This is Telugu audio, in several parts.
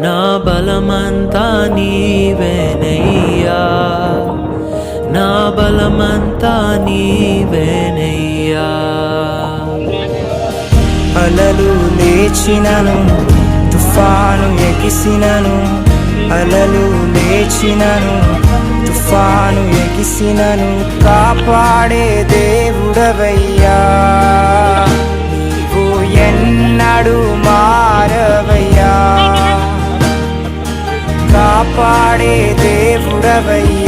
నా బలమంతా నీవేనయ్యా నా బలమంతా నీవేనయ్యా అలలు లేచినను తుఫాను ఎగిసినను. అలలు లేచినను తుఫాను ఎగిసినను. కాపాడే దేవుడవయ్యా. నీవు ఎన్నడు మారవయ్యా. కాపాడే దేవుడవయ్యా.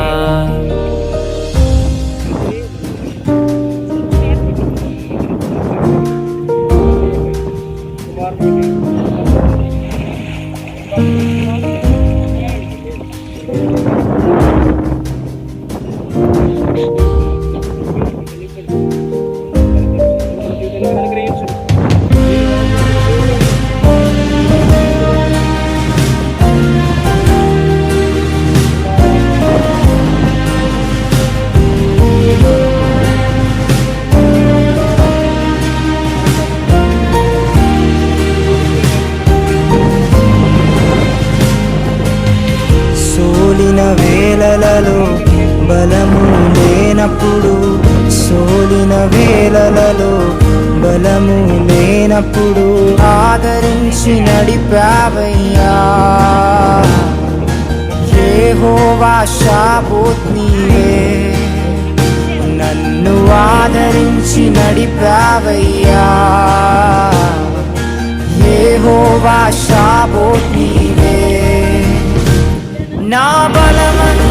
సోలిన వేళలలో బలము లేనప్పుడు ఆదరించి నడిపావయ్యా. యెహోవా షాబోత్ నీవే నన్ను ఆదరించి నడిపావయ్యా. యెహోవా షాబోత్ నీవే నా బలమను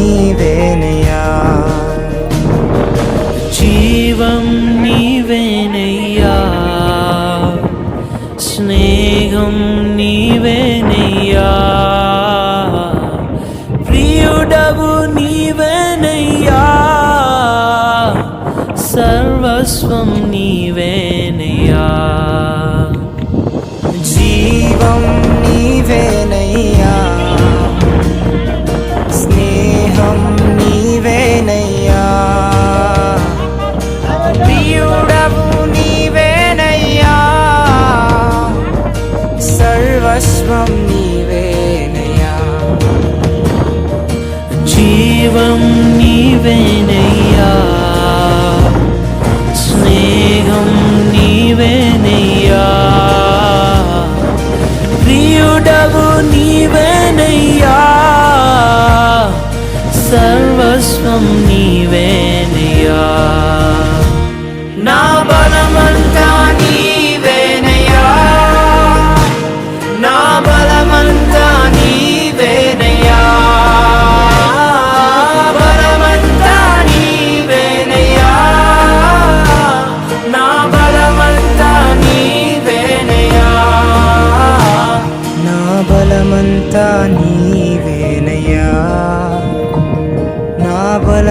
సర్వస్వం నీవే. బలం నీవేనయ్యా నా బలమంతా నీవేనయ్యా నా బలమంతా నీవేనయ్యా బలమంతా నీవేనయ్యా నా బలమంతా నీవేనయ్యా నా బలమంతా నీ